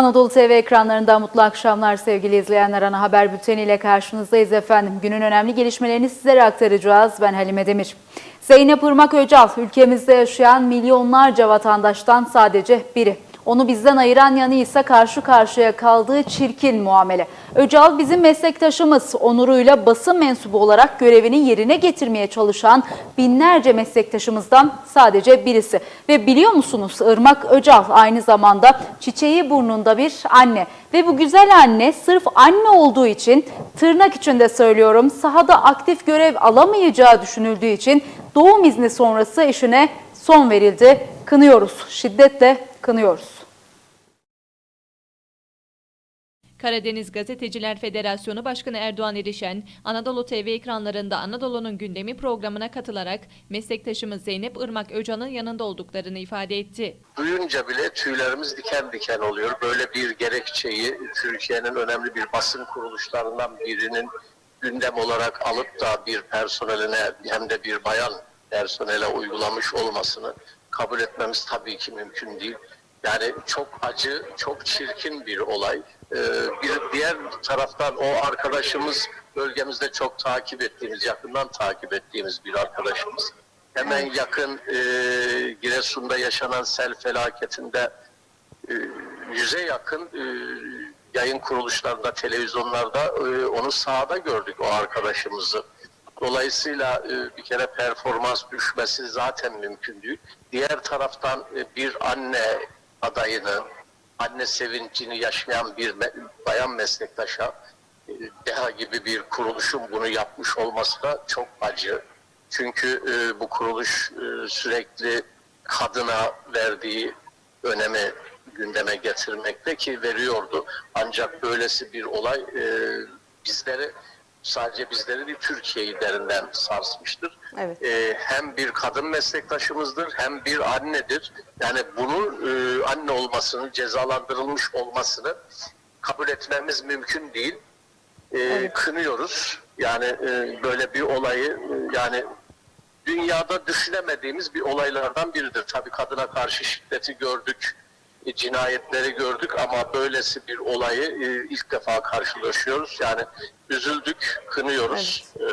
Anadolu TV ekranlarında mutlu akşamlar sevgili izleyenler. Ana haber bülteniyle karşınızdayız efendim. Günün önemli gelişmelerini sizlere aktaracağız. Ben Halime Demir. Zeynep Irmak Öcal, ülkemizde yaşayan milyonlarca vatandaştan sadece biri. Onu bizden ayıran yanı ise karşı karşıya kaldığı çirkin muamele. Öcal bizim meslektaşımız. Onuruyla basın mensubu olarak görevini yerine getirmeye çalışan binlerce meslektaşımızdan sadece birisi. Ve biliyor musunuz Irmak Öcal aynı zamanda çiçeği burnunda bir anne. Ve bu güzel anne sırf anne olduğu için tırnak içinde söylüyorum sahada aktif görev alamayacağı düşünüldüğü için doğum izni sonrası işine son verildi. Kınıyoruz, şiddetle kınıyoruz. Karadeniz Gazeteciler Federasyonu Başkanı Erdoğan Erişen, Anadolu TV ekranlarında Anadolu'nun gündemi programına katılarak meslektaşımız Zeynep Irmak Öcan'ın yanında olduklarını ifade etti. duyunca bile tüylerimiz diken diken oluyor. Böyle bir gerekçeyi Türkiye'nin önemli bir basın kuruluşlarından birinin gündem olarak alıp da bir personeline hem de bir bayan personele uygulamış olmasını kabul etmemiz tabii ki mümkün değil. Yani çok acı, çok çirkin bir olay. Ee, bir diğer taraftan o arkadaşımız bölgemizde çok takip ettiğimiz, yakından takip ettiğimiz bir arkadaşımız. Hemen yakın e, Giresun'da yaşanan sel felaketinde e, yüze yakın e, yayın kuruluşlarında, televizyonlarda e, onu sahada gördük o arkadaşımızı. Dolayısıyla e, bir kere performans düşmesi zaten mümkün değil. Diğer taraftan e, bir anne adayını, anne sevincini yaşayan bir bayan meslektaşa e, DEHA gibi bir kuruluşun bunu yapmış olması da çok acı. Çünkü e, bu kuruluş e, sürekli kadına verdiği önemi gündeme getirmekte ki veriyordu. Ancak böylesi bir olay e, bizleri sadece bizleri değil Türkiye'yi derinden sarsmıştır. Evet. E, hem bir kadın meslektaşımızdır hem bir annedir. Yani bunu e, anne olmasını, cezalandırılmış olmasını kabul etmemiz mümkün değil. E, Kınıyoruz. Yani e, böyle bir olayı e, yani dünyada düşünemediğimiz bir olaylardan biridir. Tabii kadına karşı şiddeti gördük, cinayetleri gördük ama böylesi bir olayı e, ilk defa karşılaşıyoruz. Yani üzüldük, kınıyoruz. E,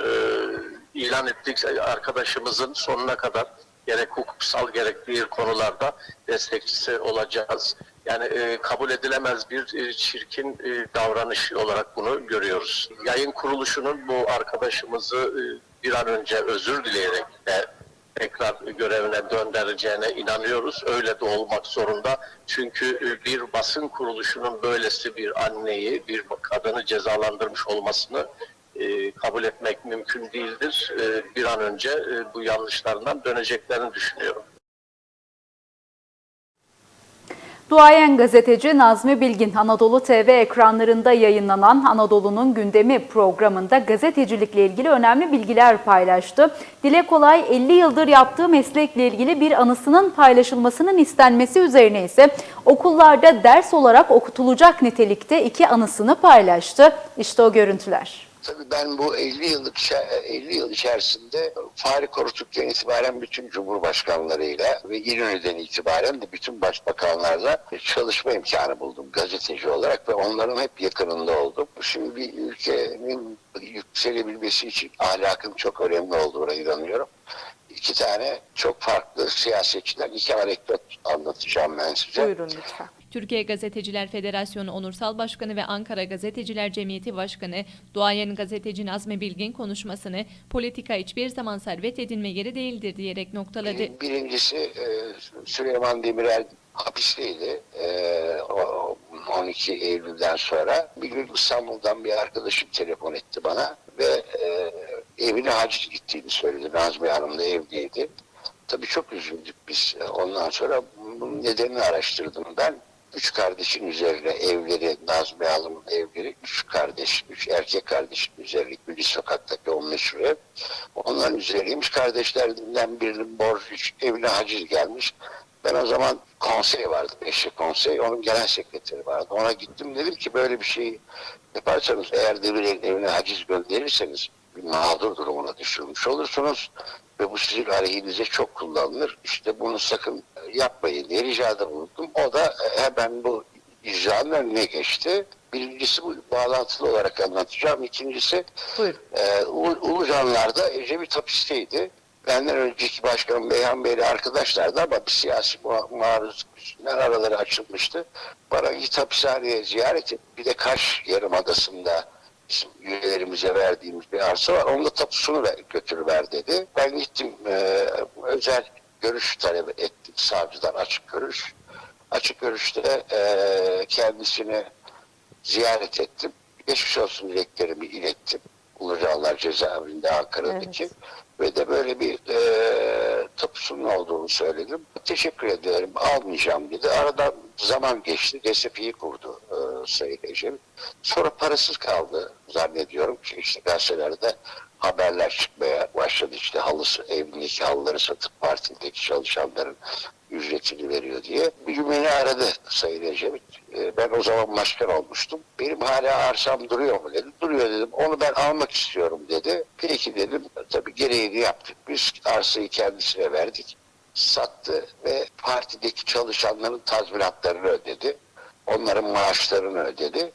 ilan ettik arkadaşımızın sonuna kadar gerek hukuksal gerek diğer konularda destekçisi olacağız. Yani e, kabul edilemez bir e, çirkin e, davranış olarak bunu görüyoruz. Yayın kuruluşunun bu arkadaşımızı e, bir an önce özür dileyerek de tekrar görevine döndüreceğine inanıyoruz. Öyle de olmak zorunda. Çünkü e, bir basın kuruluşunun böylesi bir anneyi, bir kadını cezalandırmış olmasını e, kabul etmek mümkün değildir. E, bir an önce bu yanlışlarından döneceklerini düşünüyorum. Duayen gazeteci Nazmi Bilgin Anadolu TV ekranlarında yayınlanan Anadolu'nun gündemi programında gazetecilikle ilgili önemli bilgiler paylaştı. Dile kolay 50 yıldır yaptığı meslekle ilgili bir anısının paylaşılmasının istenmesi üzerine ise okullarda ders olarak okutulacak nitelikte iki anısını paylaştı. İşte o görüntüler. Tabii ben bu 50 yıllık içe- 50 yıl içerisinde Fahri Korutuk'tan itibaren bütün cumhurbaşkanlarıyla ve İnönü'den itibaren de bütün başbakanlarla çalışma imkanı buldum gazeteci olarak ve onların hep yakınında oldum. Şimdi bir ülkenin yükselebilmesi için ahlakın çok önemli olduğuna inanıyorum. İki tane çok farklı siyasetçiden iki anekdot anlatacağım ben size. Buyurun lütfen. Türkiye Gazeteciler Federasyonu Onursal Başkanı ve Ankara Gazeteciler Cemiyeti Başkanı Duayen Gazeteci Nazmi Bilgin konuşmasını politika hiçbir zaman servet edinme yeri değildir diyerek noktaladı. Bir- Birincisi e, Süleyman Demirel hapisteydi. E, o 12 Eylül'den sonra bir gün İstanbul'dan bir arkadaşım telefon etti bana ve e, evine haciz gittiğini söyledi. Nazmi Hanım da evdeydi. Tabii çok üzüldük biz. E, Ondan sonra bunun nedenini araştırdım ben. Üç kardeşin üzerine evleri, Nazmi Hanım'ın evleri, üç kardeş, üç erkek kardeşin üzerine Gülü Sokak'taki o meşhur ev. Onların üzeriymiş. Kardeşlerinden birinin borcu evine haciz gelmiş. Ben o zaman konsey vardı, Beşli konsey. Onun genel sekreteri vardı. Ona gittim dedim ki böyle bir şey yaparsanız eğer Demirel'in evine haciz gönderirseniz bir mağdur durumuna düşürmüş olursunuz ve bu sizin aleyhinize çok kullanılır. İşte bunu sakın yapmayın diye ricada bulundum. O da e, hemen bu icranın önüne geçti. Birincisi bu bağlantılı olarak anlatacağım. İkincisi Buyurun. e, Ulu- Ulucanlar'da Ecevit hapisteydi. Benden önceki başkan Beyhan Bey'le arkadaşlardı ama bir siyasi ma- maruz yüzünden araları açılmıştı. Bana git hapishaneye ziyaret et. Bir de Kaş Yarımadası'nda üyelerimize verdiğimiz bir arsa var. Onun da tapusunu ver, götürüver dedi. Ben gittim e, özel görüş talep ettim savcıdan açık görüş. Açık görüşte e, kendisini ziyaret ettim. Geçmiş olsun dileklerimi ilettim. Ulucanlar cezaevinde Ankara'daki. Ve de böyle bir e, tapusunun olduğunu söyledim. Teşekkür ederim almayacağım dedi. Aradan zaman geçti. DSP'yi kurdu e, Sayın Ecem. Sonra parasız kaldı zannediyorum ki işte gazetelerde haberler çıkmaya başladı. İşte halısı, evindeki halıları satıp partideki çalışanların ücretini veriyor diye. Bir gün beni aradı Sayın Ecevit. Ee, Ben o zaman başkan olmuştum. Benim hala arsam duruyor mu dedi. Duruyor dedim. Onu ben almak istiyorum dedi. Peki dedim. Tabii gereğini yaptık. Biz arsayı kendisine verdik. Sattı ve partideki çalışanların tazminatlarını ödedi. Onların maaşlarını ödedi.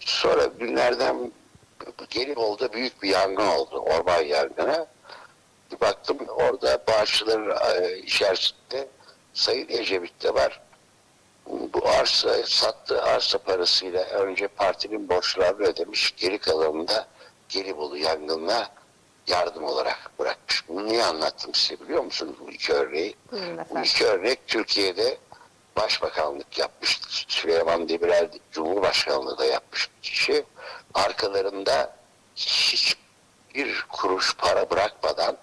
Sonra günlerden Gelibolu'da büyük bir yangın oldu. Orman yangını. Bir baktım orada bağışçıların e, içerisinde Sayın Ecevit de var. Bu arsa, sattığı arsa parasıyla önce partinin borçlarını ödemiş, geri kalanını da Gelibolu yangınına yardım olarak bırakmış. Bunu niye anlattım size biliyor musunuz bu iki örneği? Buyurun Bu iki örnek Türkiye'de başbakanlık yapmış. Süleyman Demirel Cumhurbaşkanlığı da yapmış bir kişi. Arkalarında hiçbir kuruş para bırakmadan,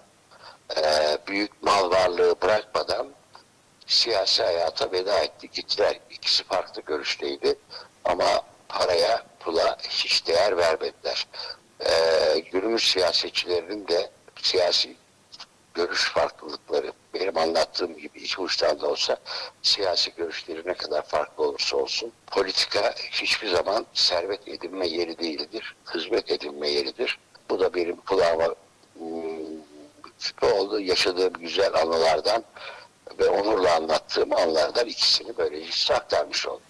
eee, büyük mal varlığı bırakmadan siyasi hayata veda etti. Gittiler. İkisi farklı görüşteydi. Ama paraya, pula hiç değer vermediler. Eee günümüz siyasetçilerinin de siyasi görüş farklılıkları benim anlattığım gibi iki uçtan da olsa siyasi görüşleri ne kadar farklı olursa olsun politika hiçbir zaman servet edinme yeri değildir. Hizmet edinme yeridir. Bu da benim kulağıma hmm, oldu yaşadığım güzel anılardan ve onurla anlattığım anlardan ikisini size aktarmış oldum.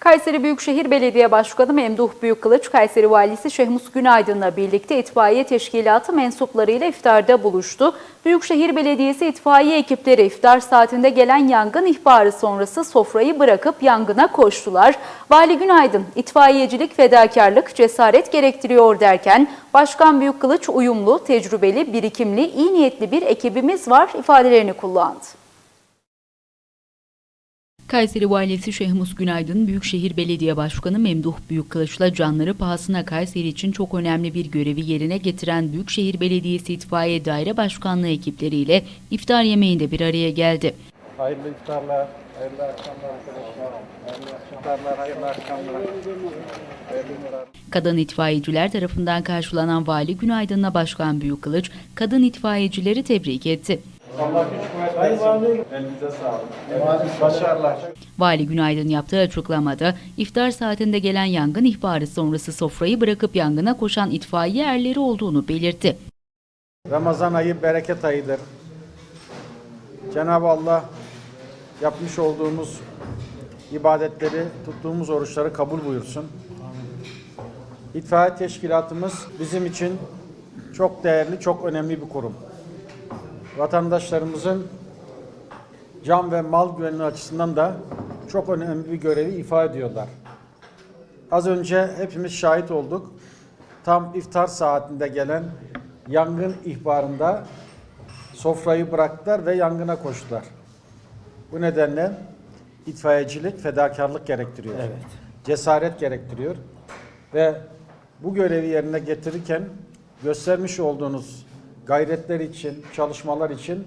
Kayseri Büyükşehir Belediye Başkanı Memduh Büyükkılıç, Kayseri Valisi Şehmus Günaydın'la birlikte itfaiye teşkilatı mensuplarıyla iftarda buluştu. Büyükşehir Belediyesi itfaiye ekipleri iftar saatinde gelen yangın ihbarı sonrası sofrayı bırakıp yangına koştular. Vali Günaydın, itfaiyecilik fedakarlık, cesaret gerektiriyor derken Başkan Büyükkılıç uyumlu, tecrübeli, birikimli, iyi niyetli bir ekibimiz var ifadelerini kullandı. Kayseri Valisi Şehmus Günaydın, Büyükşehir Belediye Başkanı Memduh Büyükkılıç'la canları pahasına Kayseri için çok önemli bir görevi yerine getiren Büyükşehir Belediyesi İtfaiye Daire Başkanlığı ekipleriyle iftar yemeğinde bir araya geldi. Hayırlı iftarlar, hayırlı akşamlar arkadaşlar. Hayırlı akşamlar. Hayırlı iftarlar. Kadın itfaiyeciler tarafından karşılanan Vali Günaydın'la Başkan Büyükkılıç, kadın itfaiyecileri tebrik etti. Allah güç kuvvet versin. Elinize sağlık. Başarılar. Vali Günaydın yaptığı açıklamada iftar saatinde gelen yangın ihbarı sonrası sofrayı bırakıp yangına koşan itfaiye erleri olduğunu belirtti. Ramazan ayı bereket ayıdır. Cenab-ı Allah yapmış olduğumuz ibadetleri, tuttuğumuz oruçları kabul buyursun. İtfaiye teşkilatımız bizim için çok değerli, çok önemli bir kurum. Vatandaşlarımızın can ve mal güvenliği açısından da çok önemli bir görevi ifade ediyorlar. Az önce hepimiz şahit olduk. Tam iftar saatinde gelen yangın ihbarında sofrayı bıraktılar ve yangına koştular. Bu nedenle itfaiyecilik fedakarlık gerektiriyor. Cesaret gerektiriyor. Ve bu görevi yerine getirirken göstermiş olduğunuz gayretler için, çalışmalar için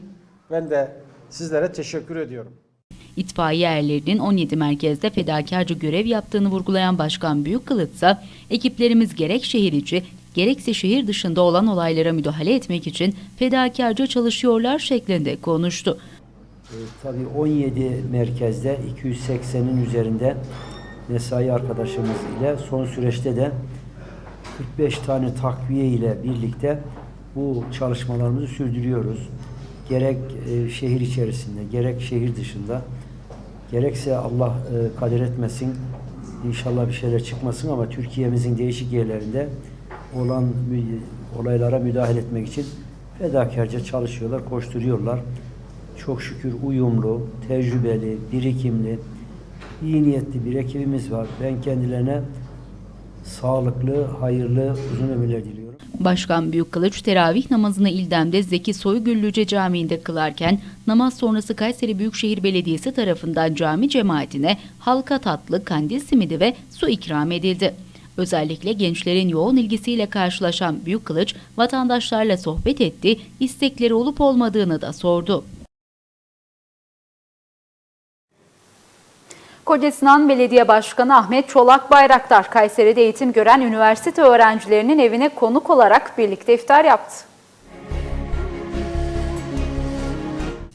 ben de sizlere teşekkür ediyorum. İtfaiye erlerinin 17 merkezde fedakarca görev yaptığını vurgulayan Başkan Büyükkılıç ise ekiplerimiz gerek şehir içi gerekse şehir dışında olan olaylara müdahale etmek için fedakarca çalışıyorlar şeklinde konuştu. E, Tabii 17 merkezde 280'in üzerinde mesai arkadaşımız ile son süreçte de 45 tane takviye ile birlikte bu çalışmalarımızı sürdürüyoruz. Gerek e, şehir içerisinde, gerek şehir dışında, gerekse Allah e, kader etmesin İnşallah bir şeyler çıkmasın ama Türkiye'mizin değişik yerlerinde olan olaylara müdahale etmek için fedakarca çalışıyorlar, koşturuyorlar. Çok şükür uyumlu, tecrübeli, birikimli, iyi niyetli bir ekibimiz var. Ben kendilerine sağlıklı, hayırlı, uzun ömürler diliyorum. Başkan Büyükkılıç teravih namazını İldem'de Zeki Soygüllüce Camii'nde kılarken namaz sonrası Kayseri Büyükşehir Belediyesi tarafından cami cemaatine halka tatlı, kandil simidi ve su ikram edildi. Özellikle gençlerin yoğun ilgisiyle karşılaşan Büyükkılıç vatandaşlarla sohbet etti, istekleri olup olmadığını da sordu. Kocasinan Belediye Başkanı Ahmet Çolak Bayraktar, Kayseri'de eğitim gören üniversite öğrencilerinin evine konuk olarak birlikte iftar yaptı.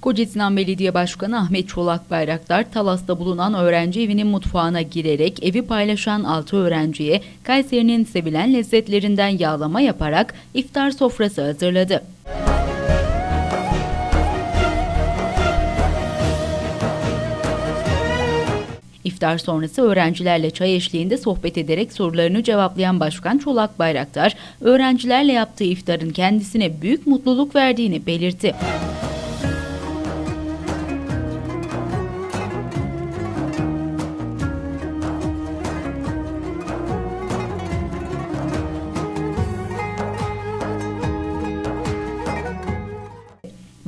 Kocasinan Belediye Başkanı Ahmet Çolak Bayraktar, Talas'ta bulunan öğrenci evinin mutfağına girerek evi paylaşan 6 öğrenciye Kayseri'nin sevilen lezzetlerinden yağlama yaparak iftar sofrası hazırladı. İftar sonrası öğrencilerle çay eşliğinde sohbet ederek sorularını cevaplayan Başkan Çolak Bayraktar, öğrencilerle yaptığı iftarın kendisine büyük mutluluk verdiğini belirtti.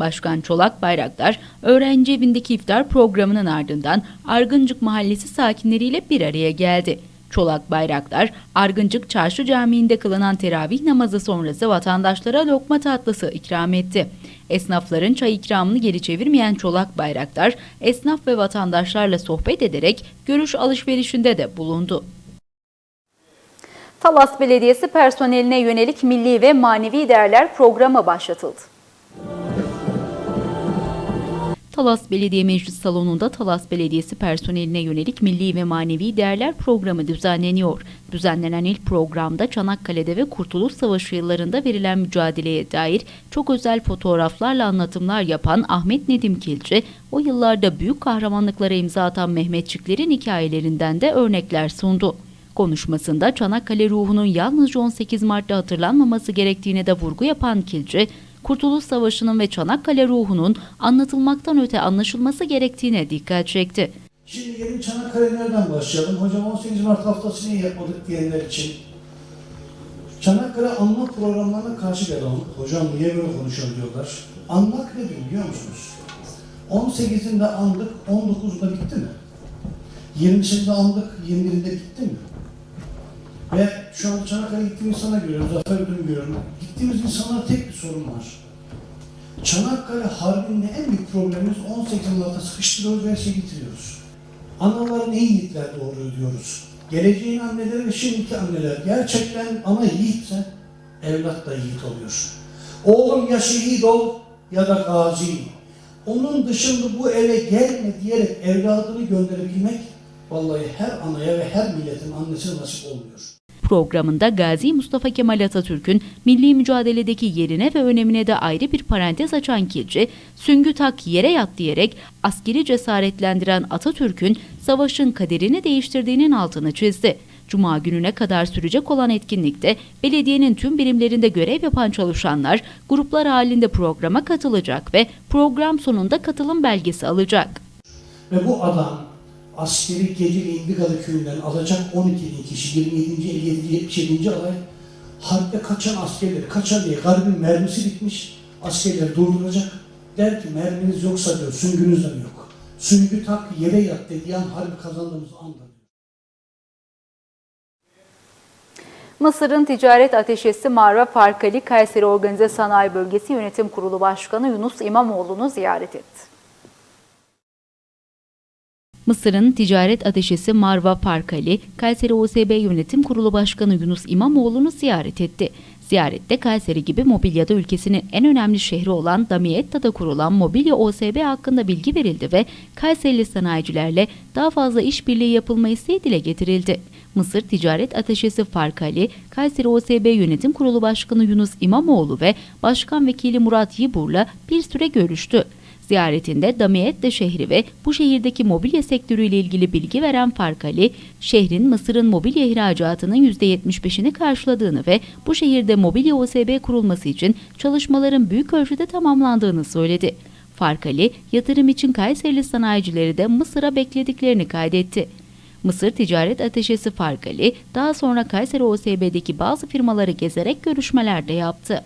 Başkan Çolak Bayraktar, öğrenci evindeki iftar programının ardından Argıncık Mahallesi sakinleriyle bir araya geldi. Çolak Bayraktar, Argıncık Çarşı Camii'nde kılınan teravih namazı sonrası vatandaşlara lokma tatlısı ikram etti. Esnafların çay ikramını geri çevirmeyen Çolak Bayraktar, esnaf ve vatandaşlarla sohbet ederek görüş alışverişinde de bulundu. Talas Belediyesi personeline yönelik milli ve manevi değerler programı başlatıldı. Talas Belediye Meclis Salonu'nda Talas Belediyesi personeline yönelik milli ve manevi değerler programı düzenleniyor. Düzenlenen ilk programda Çanakkale'de ve Kurtuluş Savaşı yıllarında verilen mücadeleye dair çok özel fotoğraflarla anlatımlar yapan Ahmet Nedim Kilci, o yıllarda büyük kahramanlıklara imza atan Mehmetçiklerin hikayelerinden de örnekler sundu. Konuşmasında Çanakkale ruhunun yalnızca 18 Mart'ta hatırlanmaması gerektiğine de vurgu yapan Kilci, Kurtuluş Savaşı'nın ve Çanakkale ruhunun anlatılmaktan öte anlaşılması gerektiğine dikkat çekti. Şimdi gelin Çanakkale nereden başlayalım? Hocam 18 Mart haftası niye yapmadık diyenler için. Çanakkale anma programlarına karşı adamım. Hocam niye böyle konuşuyor diyorlar. Anmak nedir biliyor musunuz? 18'inde andık, 19'unda bitti mi? 20'sinde andık, 21'inde bitti mi? Ve şu anda Çanakkale'ye gittiğimiz insana görüyorum, Zafer Ödül'ü görüyorum. Gittiğimiz insanlara tek bir sorun var. Çanakkale Harbi'nin en büyük problemimiz 18 Mart'a sıkıştırıyoruz ve her şeyi bitiriyoruz. Analar ne yiğitler doğuruyor diyoruz. Geleceğin anneleri ve şimdiki anneler gerçekten ana yiğitse evlat da yiğit oluyor. Oğlum ya şehit ol ya da gazi. Onun dışında bu eve gelme diyerek evladını gönderebilmek vallahi her anaya ve her milletin annesine nasip olmuyor. Programında Gazi Mustafa Kemal Atatürk'ün milli mücadeledeki yerine ve önemine de ayrı bir parantez açan Kilci, süngü tak yere yat diyerek askeri cesaretlendiren Atatürk'ün savaşın kaderini değiştirdiğinin altını çizdi. Cuma gününe kadar sürecek olan etkinlikte belediyenin tüm birimlerinde görev yapan çalışanlar gruplar halinde programa katılacak ve program sonunda katılım belgesi alacak. Ve bu adam askeri Geceli İndigalı köyünden alacak 12 bin kişi 27. 57. 77. alay harpte kaçan askerleri kaçan diye garibi mermisi bitmiş askerler durduracak der ki merminiz yoksa diyor süngünüz de yok. Süngü tak yere yat dediği an harbi kazandığımız anda. Mısır'ın ticaret ateşesi Marva Farkali Kayseri Organize Sanayi Bölgesi Yönetim Kurulu Başkanı Yunus İmamoğlu'nu ziyaret etti. Mısır'ın ticaret ateşesi Marva Parkali, Kayseri OSB Yönetim Kurulu Başkanı Yunus İmamoğlu'nu ziyaret etti. Ziyarette Kayseri gibi mobilyada ülkesinin en önemli şehri olan Damiyetta'da kurulan mobilya OSB hakkında bilgi verildi ve Kayserili sanayicilerle daha fazla işbirliği yapılma isteği dile getirildi. Mısır Ticaret Ateşesi Farkali, Kayseri OSB Yönetim Kurulu Başkanı Yunus İmamoğlu ve Başkan Vekili Murat Yibur'la bir süre görüştü. Ziyaretinde Damiette şehri ve bu şehirdeki mobilya sektörüyle ilgili bilgi veren Farkali, şehrin Mısır'ın mobilya ihracatının %75'ini karşıladığını ve bu şehirde mobilya OSB kurulması için çalışmaların büyük ölçüde tamamlandığını söyledi. Farkali, yatırım için Kayserili sanayicileri de Mısır'a beklediklerini kaydetti. Mısır Ticaret Ateşesi Farkali, daha sonra Kayseri OSB'deki bazı firmaları gezerek görüşmeler de yaptı.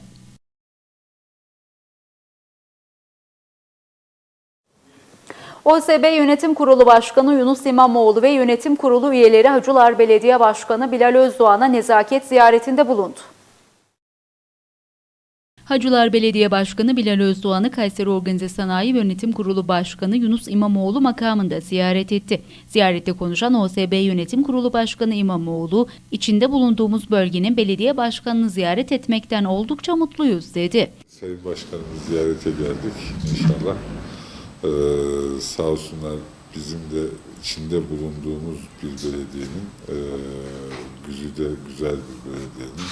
OSB Yönetim Kurulu Başkanı Yunus İmamoğlu ve Yönetim Kurulu üyeleri Hacılar Belediye Başkanı Bilal Özdoğan'a nezaket ziyaretinde bulundu. Hacılar Belediye Başkanı Bilal Özdoğan'ı Kayseri Organize Sanayi Yönetim Kurulu Başkanı Yunus İmamoğlu makamında ziyaret etti. Ziyarette konuşan OSB Yönetim Kurulu Başkanı İmamoğlu, içinde bulunduğumuz bölgenin belediye başkanını ziyaret etmekten oldukça mutluyuz dedi. Sayın Başkanımız ziyarete geldik inşallah. Ee, sağ olsunlar bizim de içinde bulunduğumuz bir belediyenin, e, Güzide güzel bir belediyenin,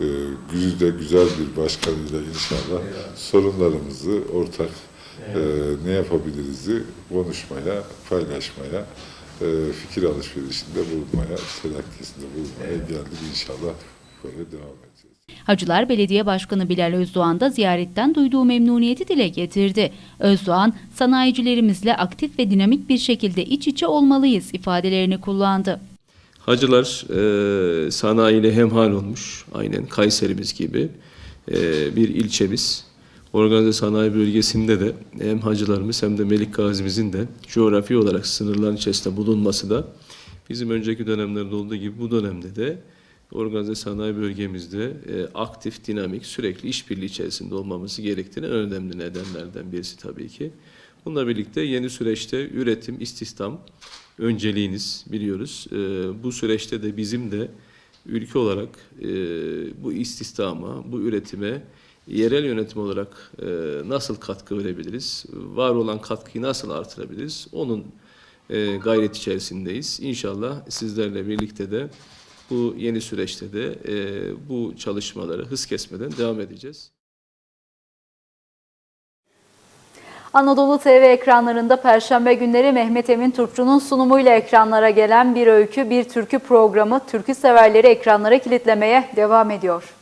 e, Güzide güzel bir başkanıyla inşallah sorunlarımızı ortak e, ne yapabiliriz'i konuşmaya, paylaşmaya, e, fikir alışverişinde bulunmaya, telakkisinde bulunmaya geldik inşallah böyle devam edeceğiz. Hacılar Belediye Başkanı Bilal Özdoğan da ziyaretten duyduğu memnuniyeti dile getirdi. Özdoğan, sanayicilerimizle aktif ve dinamik bir şekilde iç içe olmalıyız ifadelerini kullandı. Hacılar e, sanayiyle hemhal olmuş, aynen Kayserimiz gibi e, bir ilçemiz. Organize sanayi bölgesinde de hem hacılarımız hem de Melik Gazi'mizin de coğrafi olarak sınırların içerisinde bulunması da bizim önceki dönemlerde olduğu gibi bu dönemde de organize sanayi bölgemizde e, aktif, dinamik, sürekli işbirliği içerisinde olmamız gerektiğini en önemli nedenlerden birisi tabii ki. Bununla birlikte yeni süreçte üretim, istihdam önceliğiniz biliyoruz. E, bu süreçte de bizim de ülke olarak e, bu istihdama, bu üretime yerel yönetim olarak e, nasıl katkı verebiliriz? Var olan katkıyı nasıl artırabiliriz? Onun e, gayret içerisindeyiz. İnşallah sizlerle birlikte de bu yeni süreçte de e, bu çalışmaları hız kesmeden devam edeceğiz. Anadolu TV ekranlarında Perşembe günleri Mehmet Emin Turpçu'nun sunumuyla ekranlara gelen bir öykü, bir türkü programı türkü severleri ekranlara kilitlemeye devam ediyor.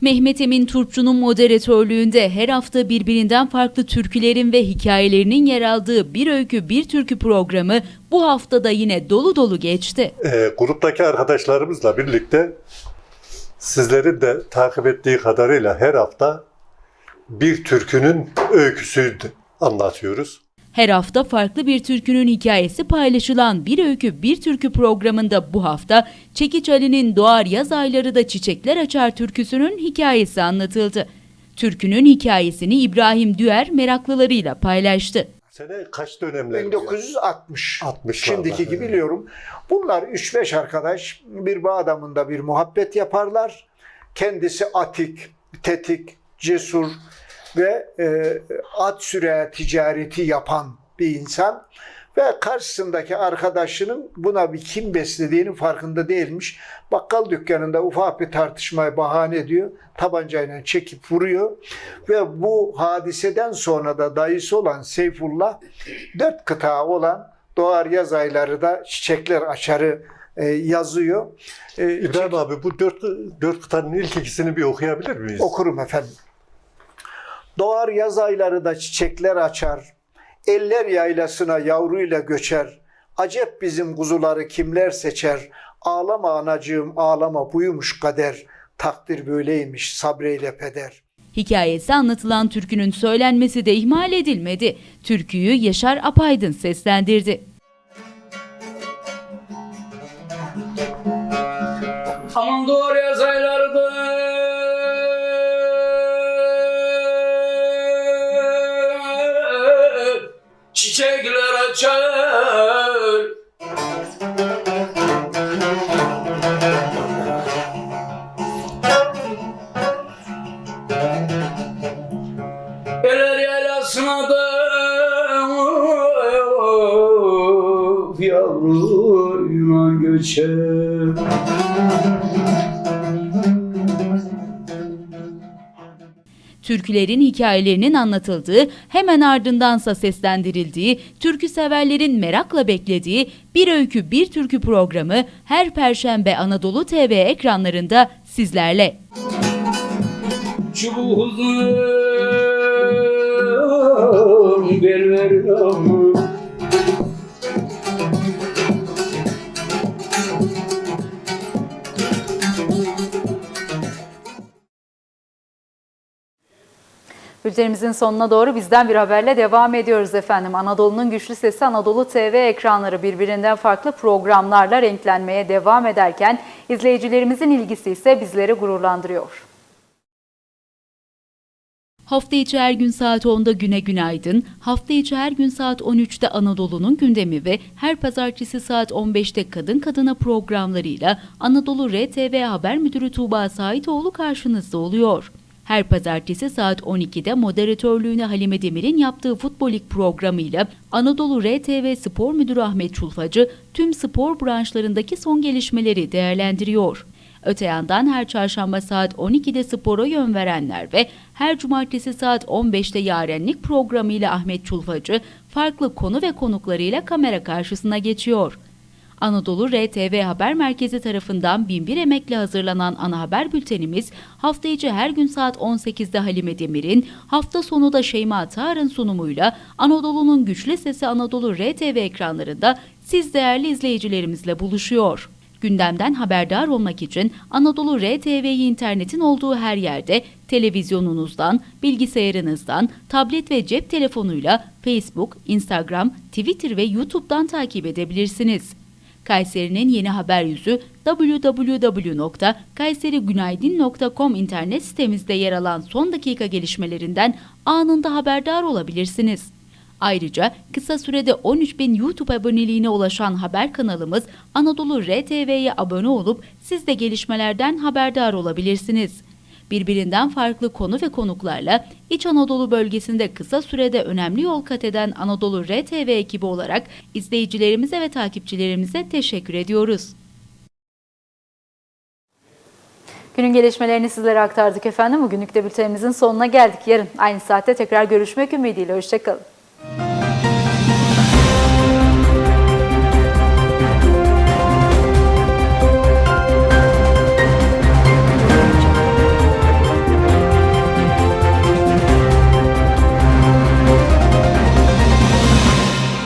Mehmet Emin Turpçu'nun moderatörlüğünde her hafta birbirinden farklı türkülerin ve hikayelerinin yer aldığı Bir Öykü Bir Türkü programı bu haftada yine dolu dolu geçti. e, gruptaki arkadaşlarımızla birlikte sizlerin de takip ettiği kadarıyla her hafta bir türkünün öyküsünü anlatıyoruz. Her hafta farklı bir türkünün hikayesi paylaşılan Bir Öykü Bir Türkü programında bu hafta Çekiç Ali'nin Doğar Yaz Ayları da Çiçekler Açar türküsünün hikayesi anlatıldı. Türkünün hikayesini İbrahim Düer meraklılarıyla paylaştı. Sene kaç dönemler? 1960. 60'larda, Şimdiki gibi evet. biliyorum. Bunlar 3-5 arkadaş bir bağ adamında bir muhabbet yaparlar. Kendisi atik, tetik, cesur ve e, at süre ticareti yapan bir insan. Ve karşısındaki arkadaşının buna bir kim beslediğinin farkında değilmiş. Bakkal dükkanında ufak bir tartışmaya bahane ediyor. Tabancayla çekip vuruyor. Ve bu hadiseden sonra da dayısı olan Seyfullah dört kıta olan doğar yaz ayları da çiçekler açarı e, yazıyor. E, İbrahim abi bu dört, dört kıtanın ilk ikisini bir okuyabilir miyiz? Okurum efendim. Doğar yaz ayları da çiçekler açar. Eller yaylasına yavruyla göçer. Acep bizim kuzuları kimler seçer. Ağlama anacığım ağlama buymuş kader. Takdir böyleymiş sabreyle peder. Hikayesi anlatılan türkünün söylenmesi de ihmal edilmedi. Türküyü Yaşar Apaydın seslendirdi. Türkülerin hikayelerinin anlatıldığı, hemen ardındansa seslendirildiği, türkü severlerin merakla beklediği Bir Öykü Bir Türkü programı her Perşembe Anadolu TV ekranlarında sizlerle. Çubuğu uzun bel ver namı Bültenimizin sonuna doğru bizden bir haberle devam ediyoruz efendim. Anadolu'nun güçlü sesi Anadolu TV ekranları birbirinden farklı programlarla renklenmeye devam ederken izleyicilerimizin ilgisi ise bizleri gururlandırıyor. Hafta içi her gün saat 10'da Güne Günaydın, hafta içi her gün saat 13'te Anadolu'nun gündemi ve her pazartesi saat 15'te Kadın Kadına programlarıyla Anadolu RTV Haber Müdürü Tuğba Saitoğlu karşınızda oluyor. Her pazartesi saat 12'de moderatörlüğünü Halime Demir'in yaptığı Futbolik programıyla Anadolu RTV Spor Müdürü Ahmet Çulfacı tüm spor branşlarındaki son gelişmeleri değerlendiriyor. Öte yandan her çarşamba saat 12'de spora yön verenler ve her cumartesi saat 15'te yarenlik programıyla Ahmet Çulfacı farklı konu ve konuklarıyla kamera karşısına geçiyor. Anadolu RTV Haber Merkezi tarafından binbir emekle hazırlanan ana haber bültenimiz hafta içi her gün saat 18'de Halime Demir'in, hafta sonu da Şeyma Tar'ın sunumuyla Anadolu'nun güçlü sesi Anadolu RTV ekranlarında siz değerli izleyicilerimizle buluşuyor. Gündemden haberdar olmak için Anadolu RTV'yi internetin olduğu her yerde televizyonunuzdan, bilgisayarınızdan, tablet ve cep telefonuyla Facebook, Instagram, Twitter ve YouTube'dan takip edebilirsiniz. Kayseri'nin yeni haber yüzü www.kayserigünaydin.com internet sitemizde yer alan son dakika gelişmelerinden anında haberdar olabilirsiniz. Ayrıca kısa sürede 13 bin YouTube aboneliğine ulaşan haber kanalımız Anadolu RTV'ye abone olup siz de gelişmelerden haberdar olabilirsiniz. Birbirinden farklı konu ve konuklarla İç Anadolu bölgesinde kısa sürede önemli yol kat eden Anadolu RTV ekibi olarak izleyicilerimize ve takipçilerimize teşekkür ediyoruz. Günün gelişmelerini sizlere aktardık efendim. Bugünlük de bültenimizin sonuna geldik. Yarın aynı saatte tekrar görüşmek ümidiyle. Hoşçakalın.